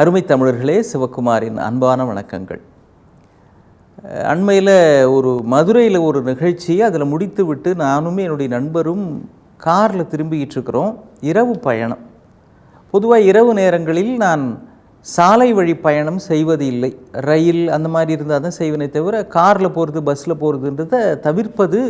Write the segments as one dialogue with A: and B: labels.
A: அருமை தமிழர்களே சிவகுமாரின் அன்பான வணக்கங்கள். அண்மையில் ஒரு மதுரையில் ஒரு நிகழ்ச்சி அதில் முடித்து விட்டு நானும் என்னுடைய நண்பரும் காரில் திரும்பிக்கிட்டு இருக்கிறோம். இரவு பயணம். பொதுவாக இரவு நேரங்களில் நான் சாலை வழி பயணம் செய்வது இல்லை. ரயில் அந்த மாதிரி இருந்தால் தான் செய்வனே தவிர காரில் போகிறது பஸ்ஸில் போகிறதுன்றதை தவிர்ப்பது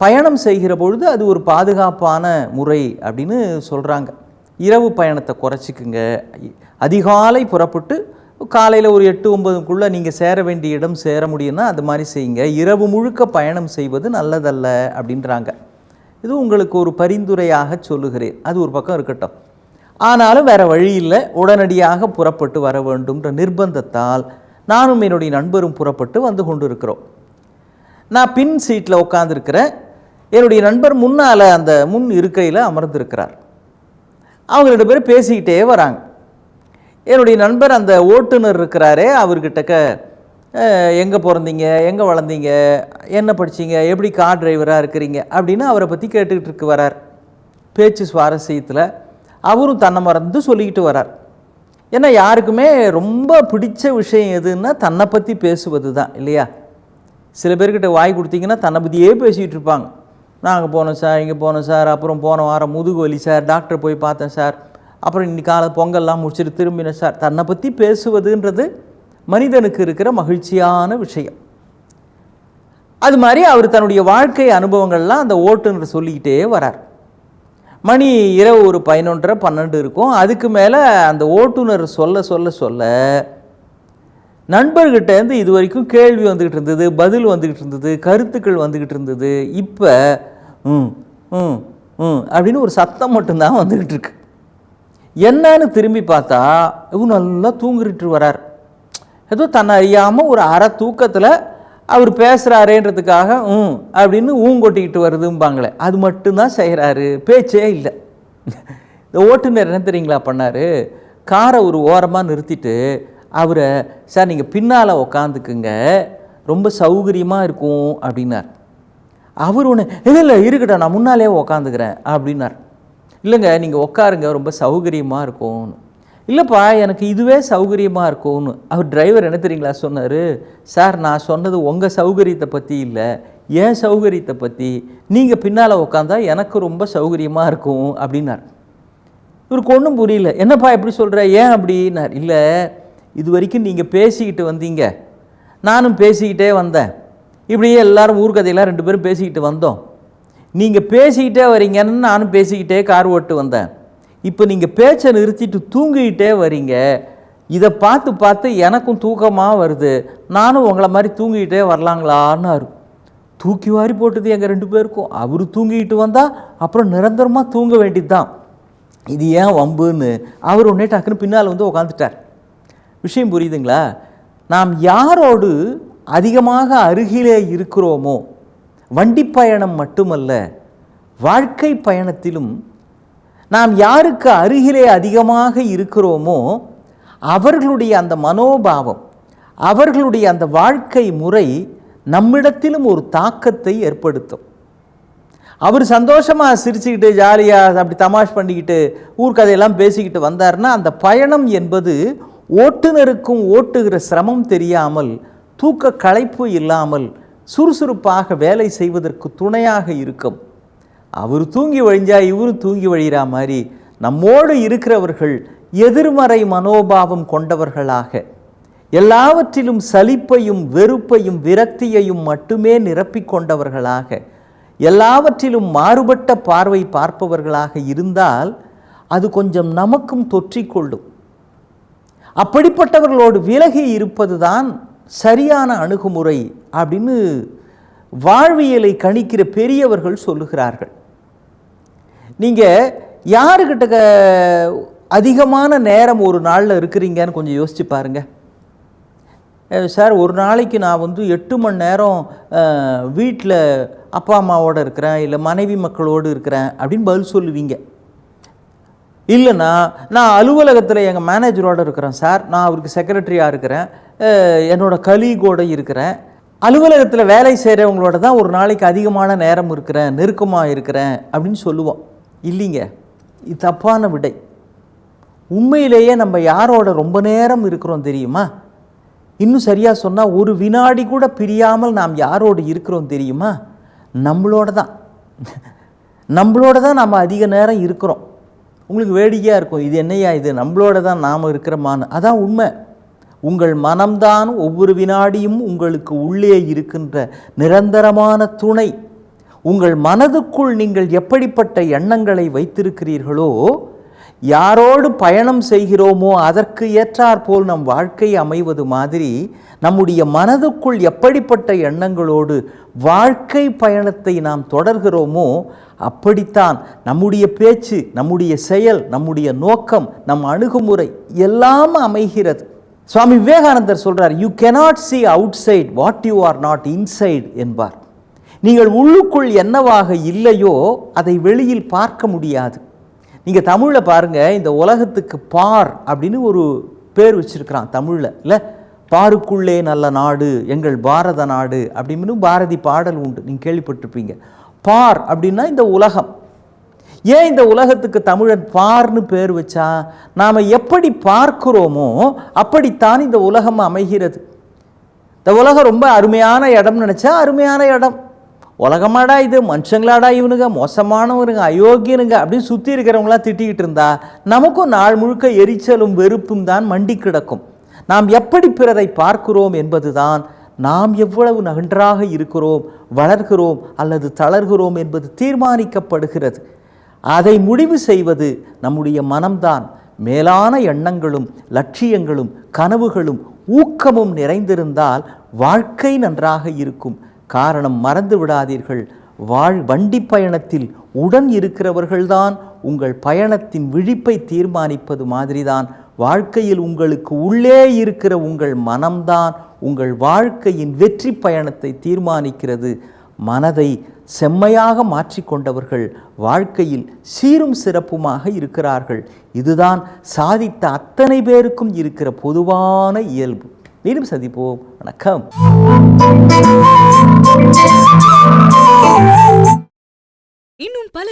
A: பயணம் செய்கிற பொழுது அது ஒரு பாதுகாப்பான முறை அப்படின்னு சொல்கிறாங்க இரவு பயணத்தை குறைச்சிக்குங்க. அதிகாலை புறப்பட்டு காலையில் ஒரு எட்டு ஒன்பதுக்குள்ளே நீங்கள் சேர வேண்டிய இடம் சேர முடியும்னா அது மாதிரி செய்யுங்க. இரவு முழுக்க பயணம் செய்வது நல்லதல்ல அப்படின்றாங்க. இது உங்களுக்கு ஒரு பரிந்துரையாக சொல்லுகிறேன். அது ஒரு பக்கம் இருக்கட்டும். ஆனாலும் வேறு வழி இல்லை. உடனடியாக புறப்பட்டு வர வேண்டும்ன்ற நிர்பந்தத்தால் நானும் என்னுடைய நண்பரும் புறப்பட்டு வந்து கொண்டு இருக்கிறோம் நான் பின் சீட்டில் உட்காந்துருக்கிறேன் என்னுடைய நண்பர் முன்னால் அந்த முன் இருக்கையில் அமர்ந்திருக்கிறார். அவங்க ரெண்டு பேரும் பேசிக்கிட்டே வராங்க. என்னுடைய நண்பர் அந்த ஓட்டுநர் இருக்கிறாரே அவர்கிட்டக்க எங்கே பிறந்தீங்க? எங்கே வளர்ந்தீங்க? என்ன படிச்சீங்க? எப்படி கார் டிரைவராக இருக்கிறீங்க? அப்படின்னு அவரை பற்றி கேட்டுக்கிட்டு இருக்கு வரார். பேச்சு சுவாரஸ்யத்தில் அவரும் தன்னை மறந்து சொல்லிக்கிட்டு வரார். ஏன்னா யாருக்குமே ரொம்ப பிடிச்ச விஷயம் எதுன்னா தன்னை பற்றி பேசுவது தான் இல்லையா? சில பேர்கிட்ட வாய் கொடுத்தீங்கன்னா தன்னை பற்றியே பேசிகிட்டு இருப்பாங்க. நாங்கள் போனோம் சார் இங்கே போனோம் சார் அப்புறம் போன வாரம் முதுகு வலி சார் டாக்டர் போய் பார்த்தேன் சார். அப்புறம் இன்னைக்கு காலை பொங்கல்லாம் முடிச்சுட்டு திரும்பினேன் சார். தன்னை பற்றி பேசுவதுன்றது மனிதனுக்கு இருக்கிற மகிழ்ச்சியான விஷயம். அது மாதிரி அவர் தன்னுடைய வாழ்க்கை அனுபவங்கள்லாம் அந்த ஓட்டுநர் சொல்லிக்கிட்டே வரார். மணி இரவு ஒரு பதினொன்றரை பன்னெண்டு இருக்கும். அதுக்கு மேலே அந்த ஓட்டுநர் சொல்ல சொல்ல சொல்ல நண்பர்கிட்டேருந்து இது வரைக்கும் கேள்வி வந்துக்கிட்டு இருந்தது பதில் வந்துக்கிட்டு இருந்தது கருத்துக்கள் வந்துக்கிட்டு இருந்தது. இப்போ ம் ம் ம் அப்படின்னு ஒரு சத்தம் மட்டும்தான் வந்துக்கிட்டு இருக்கு என்னன்னு திரும்பி பார்த்தா இவங்க நல்லா தூங்கிட்டு வரார். ஏதோ தன்னை அறியாமல் ஒரு அற தூக்கத்தில் அவர் பேசுகிறாரேன்றதுக்காக ம் அப்படின்னு ஊங்கொட்டிக்கிட்டு வருதும்பாங்களே. அது மட்டும்தான் செய்கிறாரு பேச்சே இல்லை. இந்த ஓட்டுநர் என்ன தெரியுங்களா பண்ணார்? காரை ஒரு ஓரமாக நிறுத்திட்டு அவரை சார் நீங்கள் பின்னால் உக்காந்துக்குங்க. ரொம்ப சௌகரியமாக இருக்கும் அப்படின்னார். அவர் ஒன்று இல்லை இல்லை இருக்கட்டும் நான் முன்னாலே உக்காந்துக்கிறேன் அப்படின்னார். இல்லைங்க நீங்கள் உட்காருங்க ரொம்ப சௌகரியமாக இருக்கும்னு. இல்லைப்பா எனக்கு இதுவே சௌகரியமாக இருக்கும்னு. அவர் டிரைவர் என்ன தெரியுங்களா சொன்னார்? சார் நான் சொன்னது உங்கள் சௌகரியத்தை பற்றி இல்லை என் சௌகரியத்தை பற்றி நீங்கள் பின்னால் உட்காந்தா எனக்கு ரொம்ப சௌகரியமாக இருக்கும் அப்படின்னார். இவருக்கு ஒன்றும் புரியல. என்னப்பா எப்படி சொல்கிற ஏன் அப்படின்னார். இல்லை இது வரைக்கும் நீங்கள் பேசிக்கிட்டு வந்தீங்க. நானும் பேசிக்கிட்டே வந்தேன். இப்படியே எல்லாரும் ஊர்கதையெல்லாம் ரெண்டு பேரும் பேசிக்கிட்டு வந்தோம். நீங்கள் பேசிக்கிட்டே வரீங்கன்னு நானும் பேசிக்கிட்டே கார் ஓட்டு வந்தேன். இப்போ நீங்கள் பேச்சை நிறுத்திட்டு தூங்கிக்கிட்டே வரீங்க. இதை பார்த்து பார்த்து எனக்கும் தூக்கமாக வருது. நானும் உங்களை மாதிரி தூங்கிக்கிட்டே வரலாங்களான்னாரு தூக்கி வாரி போட்டது எங்கள் ரெண்டு பேருக்கும். அவர் தூங்கிக்கிட்டு வந்தால் அப்புறம் நிரந்தரமாக தூங்க வேண்டியது தான் இது ஏன் வம்புன்னு அவர் உடனே டக்குன்னு பின்னால் வந்து உக்காந்துட்டார். விஷயம் புரியுதுங்களா? நாம் யாரோடு அதிகமாக அருகிலே இருக்கிறோமோ? வண்டி பயணம் மட்டுமல்ல வாழ்க்கை பயணத்திலும் நாம் யாருக்கு அருகிலே அதிகமாக இருக்கிறோமோ அவர்களுடைய அந்த மனோபாவம் அவர்களுடைய அந்த வாழ்க்கை முறை நம்மிடத்திலும் ஒரு தாக்கத்தை ஏற்படுத்தும். அவர் சந்தோஷமாக சிரிச்சுக்கிட்டு ஜாலியாக அப்படி தமாஷ் பண்ணிக்கிட்டு ஊர்க்கதையெல்லாம் பேசிக்கிட்டு வந்தார்னா அந்த பயணம் என்பது ஓட்டுநருக்கும் ஓட்டுகிற சிரமம் தெரியாமல் தூக்க களைப்பு இல்லாமல் சுறுசுறுப்பாக வேலை செய்வதற்கு துணையாக இருக்கும். அவர் தூங்கி வழிஞ்சா இவரும் தூங்கி வழிகிற மாதிரி நம்மோடு இருக்கிறவர்கள் எதிர்மறை மனோபாவம் கொண்டவர்களாக. எல்லாவற்றிலும் சலிப்பையும் வெறுப்பையும் விரக்தியையும் மட்டுமே நிரப்பிக் கொண்டவர்களாக. எல்லாவற்றிலும் மாறுபட்ட பார்வை பார்ப்பவர்களாக இருந்தால் அது கொஞ்சம் நமக்கும் தொற்றிக்கொள்ளும் அப்படிப்பட்டவர்களோடு விலகி இருப்பதுதான் சரியான அணுகுமுறை அப்படின்னு வாழ்வியலை கணிக்கிற பெரியவர்கள் சொல்லுகிறார்கள். நீங்கள் யாருக்கிட்ட அதிகமான நேரம் ஒரு நாளில் இருக்கிறீங்கன்னு கொஞ்சம் யோசிச்சு பாருங்க. சார் ஒரு நாளைக்கு நான் வந்து எட்டு மணி நேரம் வீட்டில் அப்பா அம்மாவோடு இருக்கிறேன் இல்லை மனைவி மக்களோடு இருக்கிறேன் அப்படின்னு பதில் சொல்லுவீங்க. இல்லைன்னா நான் அலுவலகத்தில் எங்கள் மேனேஜரோடு இருக்கிறேன் சார். நான் அவருக்கு செக்ரட்டரியாக இருக்கிறேன். என்னோடய என்னோட கலீகோடு இருக்கிறேன். அலுவலகத்தில் வேலை செய்கிறவங்களோட தான் ஒரு நாளைக்கு அதிகமான நேரம் இருக்கிறேன் நெருக்கமாக இருக்கிறேன் அப்படின்னு சொல்லுவோம். இல்லைங்க. இது தப்பான விடை. உண்மையிலேயே நம்ம யாரோட ரொம்ப நேரம் இருக்கிறோம் தெரியுமா? இன்னும் சரியாக சொன்னால் ஒரு வினாடி கூட பிரியாமல் நாம் யாரோடு இருக்கிறோம் தெரியுமா? நம்மளோட தான். நம்மளோட தான் நம்ம அதிக நேரம் இருக்கிறோம். உங்களுக்கு வேடிக்கையாக இருக்கும். இது என்னையா இது? நம்மளோட தான் நாம் இருக்கிறோமான்னு அதான் உண்மை. உங்கள் மனம்தான் ஒவ்வொரு வினாடியும் உங்களுக்கு உள்ளே இருக்கின்ற நிரந்தரமான துணை. உங்கள் மனதுக்குள் நீங்கள் எப்படிப்பட்ட எண்ணங்களை வைத்திருக்கிறீர்களோ யாரோடு பயணம் செய்கிறோமோ அதற்கு ஏற்றாற்போல் நம் வாழ்க்கை அமைவது மாதிரி நம்முடைய மனதுக்குள் எப்படிப்பட்ட எண்ணங்களோடு வாழ்க்கை பயணத்தை நாம் தொடர்கிறோமோ அப்படித்தான் நம்முடைய பேச்சு நம்முடைய செயல் நம்முடைய நோக்கம் நம் அணுகுமுறை எல்லாம் அமைகிறது. சுவாமி விவேகானந்தர் சொல்கிறார் you cannot see outside what you are not inside என்பார். நீங்கள் உள்ளுக்குள் என்னவாக இல்லையோ அதை வெளியில் பார்க்க முடியாது. நீங்கள் தமிழில் பாருங்கள் இந்த உலகத்துக்கு பார் அப்படின்னு ஒரு பேர் வச்சுருக்கிறான் தமிழில். இல்லை? பாருக்குள்ளே நல்ல நாடு எங்கள் பாரத நாடு அப்படின்னு பாரதி பாடல் உண்டு. நீங்கள் கேள்விப்பட்டிருப்பீங்க. பார் அப்படின்னா இந்த உலகம். ஏன் இந்த உலகத்துக்கு தமிழன் பார்னு பேர் வச்சா? நாம் எப்படி பார்க்கிறோமோ அப்படித்தான் இந்த உலகம் அமைகிறது. இந்த உலகம் ரொம்ப அருமையான இடம்னு நினச்சா அருமையான இடம். உலகமாடா இது மனுஷங்களாடா இவனுங்க மோசமானவனுங்க அயோக்கியனுங்க அப்படின்னு சுற்றி இருக்கிறவங்களாம் திட்டிக்கிட்டு இருந்தா நமக்கும் நாள் முழுக்க எரிச்சலும் வெறுப்பும் தான் மண்டி கிடக்கும். நாம் எப்படி பிறரை பார்க்கிறோம் என்பதுதான் நாம் எவ்வளவு நன்றாக இருக்கிறோம் வளர்கிறோம் அல்லது தளர்கிறோம் என்பது தீர்மானிக்கப்படுகிறது. அதை முடிவு செய்வது நம்முடைய மனம்தான். மேலான எண்ணங்களும் லட்சியங்களும் கனவுகளும் ஊக்கமும் நிறைந்திருந்தால் வாழ்க்கை நன்றாக இருக்கும். காரணம் மறந்து விடாதீர்கள். வாழ் வண்டி பயணத்தில் உடன் இருக்கிறவர்கள்தான் உங்கள் பயணத்தின் விழிப்பை தீர்மானிப்பது மாதிரிதான். வாழ்க்கையில் உங்களுக்கு உள்ளே இருக்கிற உங்கள் மனம்தான் உங்கள் வாழ்க்கையின் வெற்றி பயணத்தை தீர்மானிக்கிறது. மனதை செம்மையாக மாற்றிக்கொண்டவர்கள் வாழ்க்கையில் சீரும் சிறப்புமாக இருக்கிறார்கள். இதுதான் சாதித்த அத்தனை பேருக்கும் இருக்கிற பொதுவான இயல்பு. மீண்டும் சந்திப்போம். வணக்கம்.